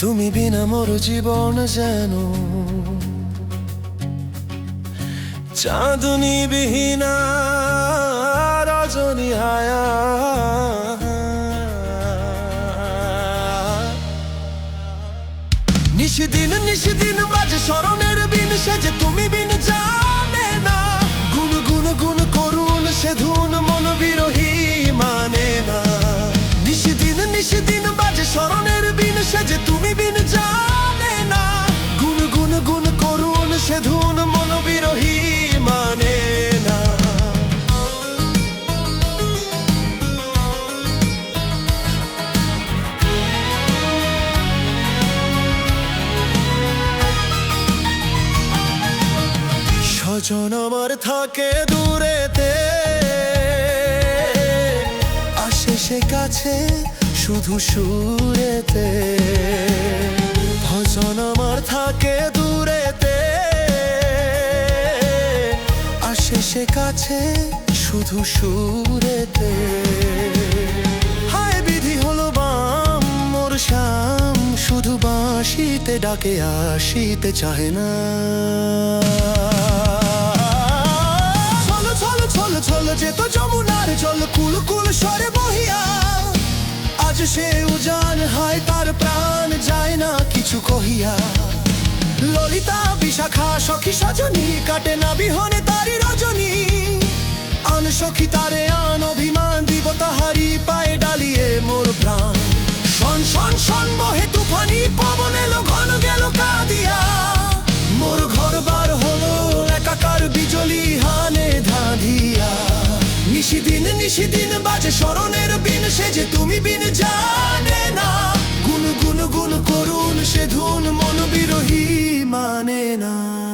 তুমি বিনা মোর জীবন যেন চাঁদনি বিহীনা রজনী হায়া। নিশদিন নিশদিন বাজে স্মরণের বিন সেজে তুমি বিন যাও আমার থাকে দূরেতে। আসে সে কাছে, শুধু সুরেতে। ভজন আমার থাকে দূরেতে। আসে সে কাছে, শুধু সুরেতে। হায় বিধি হলো বাম, মোর শ্যাম। শুধু বাঁশিতে ডাকে, আসিতে চায় না। সে উজান হয়, তার প্রাণ যায় না কিছু কহিয়া। ললিতা বিশাখা, সখী সজনী, কাটে না বিহনে তারি রজনী। আন সখী তারে আন অভিমান দিব তাহারি পায়ে ডালিয়ে মোর প্রাণ। শন শন শন বহে তুফানি, পবন এলো, ঘন গেল কাদিয়া। মোর ঘর বার হলো, একাকার বিজলি হানে ধাঁধিয়া। নিশিদিন নিশিদিন আছে স্মরণের বিন সে যে তুমি বিন জানে না। গুন গুন গুন করুন সে ধুন, মন বিরোহী মানে না।